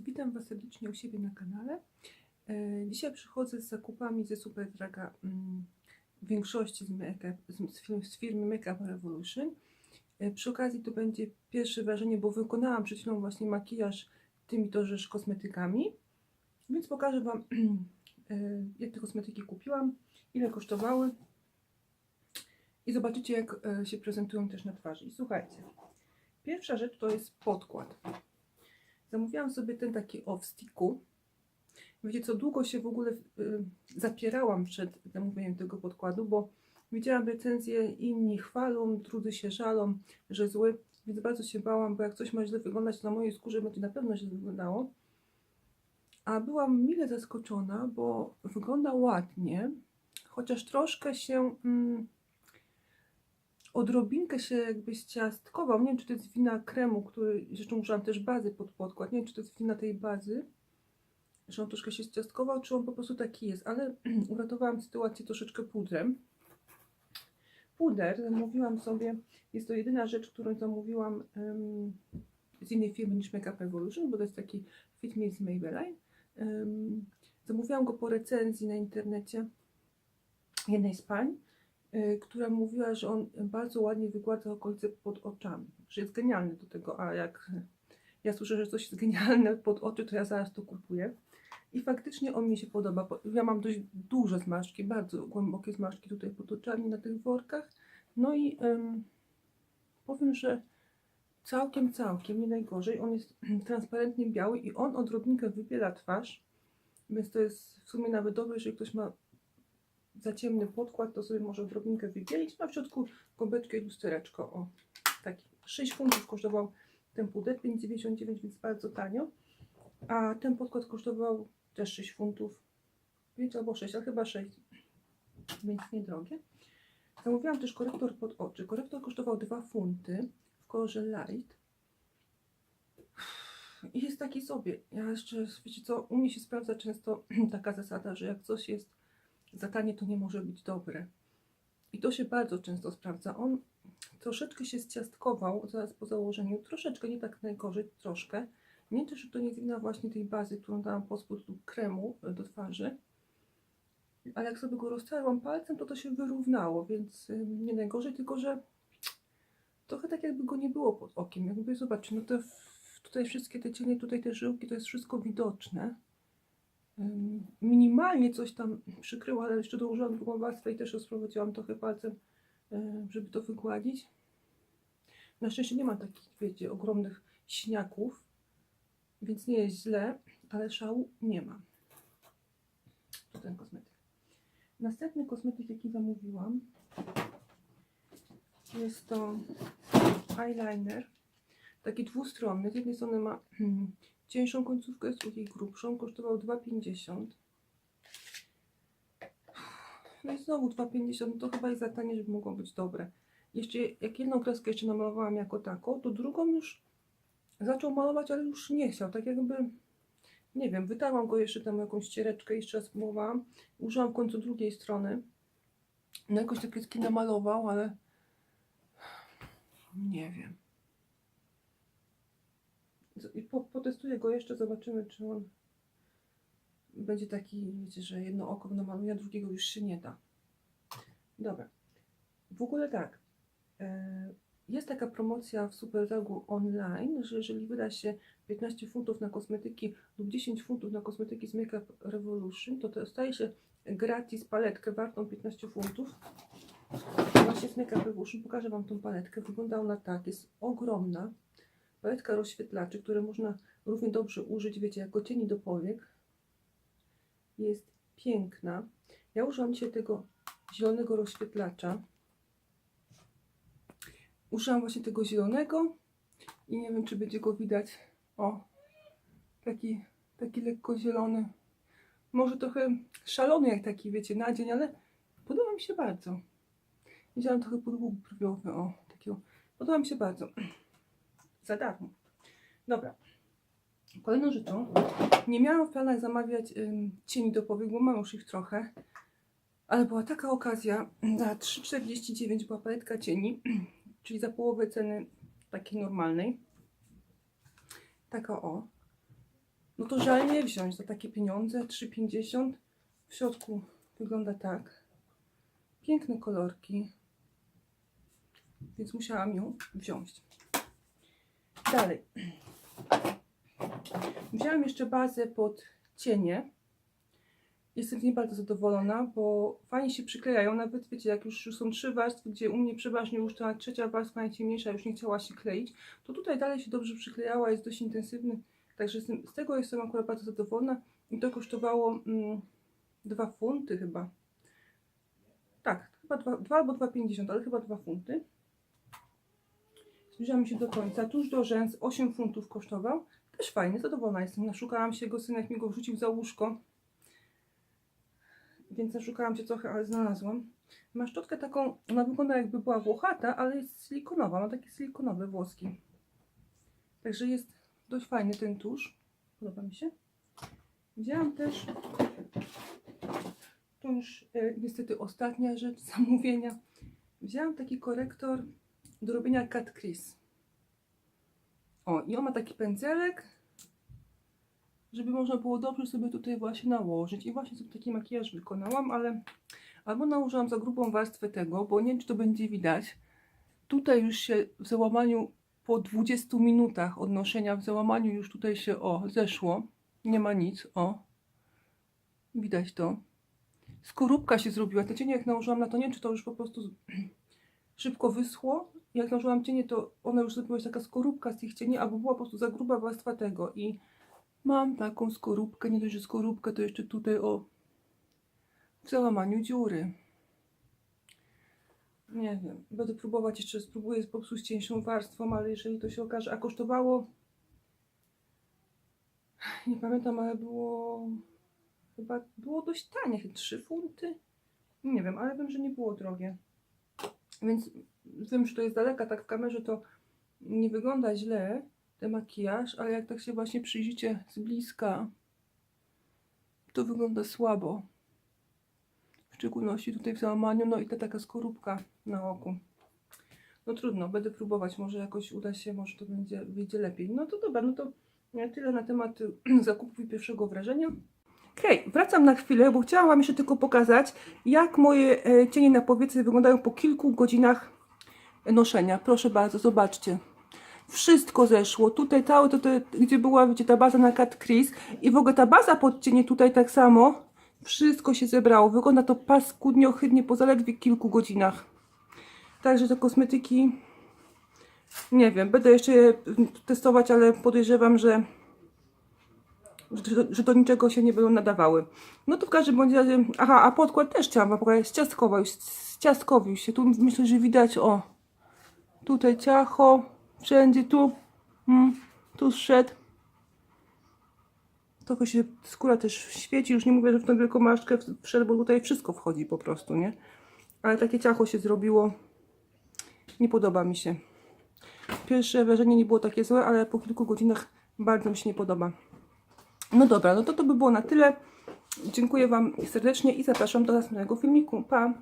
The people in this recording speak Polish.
witam Was serdecznie u siebie na kanale. E, Dzisiaj przychodzę z zakupami ze Super Draga mm, w większości z, make z, firmy- Makeup Revolution. E, Przy okazji to będzie pierwsze wrażenie, bo wykonałam przed chwilą właśnie makijaż tymi to rzecz kosmetykami, więc pokażę Wam e, jak te kosmetyki kupiłam, ile kosztowały i zobaczycie jak się prezentują też na twarzy. I słuchajcie, pierwsza rzecz to jest podkład. Zamówiłam sobie ten taki o w sticku. Wiecie co, długo się w ogóle y, zapierałam przed zamówieniem tego podkładu, bo widziałam recenzje, inni chwalą, drudzy się żalą, że zły, więc bardzo się bałam, bo jak coś ma źle wyglądać na mojej skórze, będzie na pewno źle wyglądało. A byłam mile zaskoczona, bo wygląda ładnie, chociaż troszkę się... Mm, odrobinkę się jakby ściastkował. Nie wiem, czy to jest wina kremu, który, zresztą użyłam też bazy pod podkład. Nie wiem, czy to jest wina tej bazy, że on troszkę się ściastkował, czy on po prostu taki jest, ale uratowałam sytuację troszeczkę pudrem. Puder zamówiłam sobie, jest to jedyna rzecz, którą zamówiłam em, z innej firmy niż Makeup Revolution, bo to jest taki Fit Me z Maybelline. Em, zamówiłam go po recenzji na internecie jednej z pań która mówiła, że on bardzo ładnie wygładza okolice pod oczami, że jest genialny do tego, a jak ja słyszę, że coś jest genialne pod oczy, to ja zaraz to kupuję. I faktycznie on mi się podoba. Ja mam dość duże zmarszczki, bardzo głębokie zmarszczki tutaj pod oczami na tych workach. No i em, powiem, że całkiem, całkiem nie najgorzej. On jest transparentnie biały i on odrobinkę wybiela twarz, więc to jest w sumie nawet dobre, jeżeli ktoś ma za ciemny podkład, to sobie może odrobinkę wybielić. Ma w środku gąbeczkę i lustereczko. O, taki 6 funtów kosztował ten puder, 5,99, więc bardzo tanio. A ten podkład kosztował też 6 funtów. 5 albo 6, ale chyba 6, więc niedrogie. Zamówiłam też korektor pod oczy. Korektor kosztował 2 funty w kolorze light. I jest taki sobie. Ja jeszcze, wiecie co, u mnie się sprawdza często taka zasada, że jak coś jest za tanie to nie może być dobre. I to się bardzo często sprawdza. On troszeczkę się zciastkował zaraz po założeniu, troszeczkę, nie tak najgorzej, troszkę. Nie też, czy to nie jest wina właśnie tej bazy, którą dałam po prostu kremu do twarzy. Ale jak sobie go roztarłam palcem, to to się wyrównało, więc nie najgorzej, tylko że trochę tak jakby go nie było pod okiem. Jakby zobaczcie, no w- tutaj wszystkie te cienie, tutaj te żyłki, to jest wszystko widoczne. Minimalnie coś tam przykryła, ale jeszcze dołożyłam drugą warstwę i też rozprowadziłam trochę palcem, y, żeby to wygładzić. Na szczęście nie mam takich, wiecie, ogromnych śniaków, więc nie jest źle, ale szału nie ma. To ten kosmetyk. Następny kosmetyk, jaki zamówiłam, jest to eyeliner. Taki dwustronny. Z jednej strony ma hmm, cieńszą końcówkę, z drugiej grubszą. Kosztował 2,50. No i znowu 2,50. To chyba jest za tanie, żeby mogło być dobre. Jeszcze jak jedną kreskę jeszcze namalowałam jako taką, to drugą już zaczął malować, ale już nie chciał. Tak jakby, nie wiem, wytarłam go jeszcze tam jakąś ściereczkę, jeszcze raz próbowałam. Użyłam w końcu drugiej strony. No jakoś te kreski namalował, ale nie wiem. I po, potestuję go jeszcze, zobaczymy, czy on będzie taki, wiecie, że jedno oko namaluje, a drugiego już się nie da. Dobra. W ogóle tak. e, Jest taka promocja w Superzagu online, że jeżeli wyda się 15 funtów na kosmetyki lub 10 funtów na kosmetyki z Makeup Revolution, to dostaje się gratis paletkę wartą 15 funtów. Właśnie z Makeup Revolution pokażę Wam tą paletkę. Wygląda ona tak, jest ogromna. Paletka rozświetlaczy, które można równie dobrze użyć, wiecie, jako cieni do powiek. Jest piękna. Ja użyłam dzisiaj tego zielonego rozświetlacza. Użyłam właśnie tego zielonego i nie wiem, czy będzie go widać. O, taki, taki lekko zielony. Może trochę szalony jak taki, wiecie, na dzień, ale podoba mi się bardzo. Widziałam trochę podłóg brwiowy, o, takiego. Podoba mi się bardzo. Za darmo. Dobra. Kolejną rzeczą, nie miałam w planach zamawiać ym, cieni do powiek, bo mam już ich trochę. Ale była taka okazja, za 3,49 była paletka cieni, czyli za połowę ceny takiej normalnej. Taka o. no to żal nie wziąć za takie pieniądze. 3,50. W środku wygląda tak. Piękne kolorki. Więc musiałam ją wziąć. Dalej. Wziąłem jeszcze bazę pod cienie. Jestem z niej bardzo zadowolona, bo fajnie się przyklejają. Nawet wiecie, jak już są trzy warstwy, gdzie u mnie przeważnie już ta trzecia warstwa najciemniejsza już nie chciała się kleić, to tutaj dalej się dobrze przyklejała, jest dość intensywny. Także jestem, z tego jestem akurat bardzo zadowolona. I to kosztowało mm, 2 funty chyba. Tak, chyba 2, 2 albo 2,50, ale chyba 2 funty. Zbliżamy się do końca. Tuż do rzęs 8 funtów kosztował. Też fajny, zadowolona jestem. Naszukałam się go, synek mi go wrzucił za łóżko. Więc naszukałam się trochę, ale znalazłam. Ma szczotkę taką, ona wygląda jakby była włochata, ale jest silikonowa. Ma takie silikonowe włoski. Także jest dość fajny ten tusz. Podoba mi się. Wzięłam też, to już e, niestety ostatnia rzecz zamówienia. Wzięłam taki korektor do robienia cut crease. O, i on ma taki pędzelek, żeby można było dobrze sobie tutaj właśnie nałożyć. I właśnie sobie taki makijaż wykonałam, ale albo nałożyłam za grubą warstwę tego, bo nie wiem, czy to będzie widać. Tutaj już się w załamaniu po 20 minutach odnoszenia w załamaniu już tutaj się o zeszło. Nie ma nic, o. Widać to. Skorupka się zrobiła. Te cienie jak nałożyłam na to, nie wiem, czy to już po prostu szybko wyschło. Jak nałożyłam cienie, to one już zrobiła się taka skorupka z tych cieni, albo była po prostu za gruba warstwa tego. I mam taką skorupkę, nie dość, że skorupkę, to jeszcze tutaj o załamaniu dziury. Nie wiem, będę próbować jeszcze, spróbuję popsuć cieńszą warstwą, ale jeżeli to się okaże, a kosztowało, nie pamiętam, ale było, chyba było dość tanie, 3 funty, nie wiem, ale wiem, że nie było drogie. Więc wiem, że to jest daleka, tak w kamerze to nie wygląda źle, ten makijaż, ale jak tak się właśnie przyjrzycie z bliska, to wygląda słabo. W szczególności tutaj w załamaniu, no i ta taka skorupka na oku. No trudno, będę próbować, może jakoś uda się, może to będzie, wyjdzie lepiej. No to dobra, no to tyle na temat zakupów i pierwszego wrażenia. Okej, wracam na chwilę, bo chciałam jeszcze tylko pokazać, jak moje e, cienie na powietrze wyglądają po kilku godzinach noszenia. Proszę bardzo, zobaczcie. Wszystko zeszło. Tutaj całe to, gdzie była, wiecie, ta baza na Cat Crease i w ogóle ta baza pod cienie tutaj tak samo. Wszystko się zebrało. Wygląda to paskudnie, ohydnie po zaledwie kilku godzinach. Także te kosmetyki, nie wiem, będę jeszcze je testować, ale podejrzewam, że że, że do niczego się nie będą nadawały. No to w każdym bądź razie, aha, a podkład też chciałam wam pokazać, ciastkowa już, się, tu myślę, że widać, o, tutaj ciacho, wszędzie tu, mm, tu zszedł. Trochę się skóra też świeci, już nie mówię, że w tą wielką maszkę wszedł, bo tutaj wszystko wchodzi po prostu, nie? Ale takie ciacho się zrobiło, nie podoba mi się. Pierwsze wrażenie nie było takie złe, ale po kilku godzinach bardzo mi się nie podoba. No dobra, no to to by było na tyle. Dziękuję Wam serdecznie i zapraszam do następnego filmiku. Pa!